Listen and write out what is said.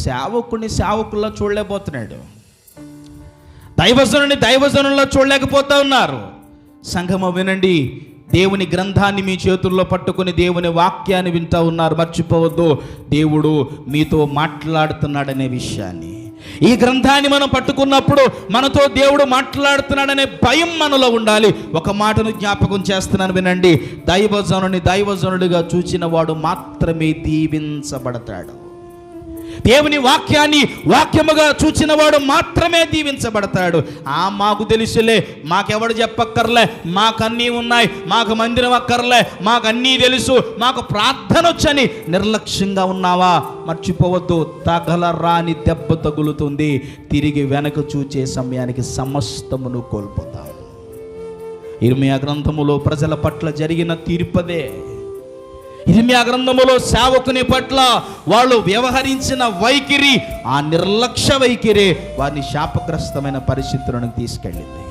సేవకుని సేవకుల్లో చూడలేకపోతున్నాడు. దైవజనుని దైవజనుల్లో చూడలేకపోతా ఉన్నారు. సంఘము వినండి దేవుని గ్రంథాన్ని మీ చేతుల్లో పట్టుకుని దేవుని వాక్యాన్ని వింటూ ఉన్నారు. మర్చిపోవద్దు దేవుడు మీతో మాట్లాడుతున్నాడనే విషయాన్ని. ఈ గ్రంథాన్ని మనం పట్టుకున్నప్పుడు మనతో దేవుడు మాట్లాడుతున్నాడనే భయం మనలో ఉండాలి. ఒక మాటను జ్ఞాపకం చేస్తున్నాను వినండి దైవజనుని దైవజనుడిగా చూచిన వాడు మాత్రమే దీవించబడతాడు. దేవుని వాక్యాన్ని వాక్యముగా చూచిన వాడు మాత్రమే దీవించబడతాడు. ఆ మాకు తెలుసులే మాకెవడు చెప్పక్కర్లే మాకు అన్నీ ఉన్నాయి మాకు మందిరం అక్కర్లే మాకు అన్నీ తెలుసు మాకు ప్రార్థన వచ్చని నిర్లక్ష్యంగా ఉన్నావా? మర్చిపోవద్దు తగలరాని దెబ్బ తగులుతుంది. తిరిగి వెనక చూచే సమయానికి సమస్తమును కోల్పోతావు ఇర్మియా గ్రంథములో ప్రజల పట్ల జరిగిన తీర్పదే. ఇర్మియా గ్రంథములో సేవకుని పట్ల వాళ్ళు వ్యవహరించిన వైఖరి ఆ నిర్లక్ష్య వైఖరి వారిని శాపగ్రస్తమైన పరిస్థితులను తీసుకెళ్ళింది.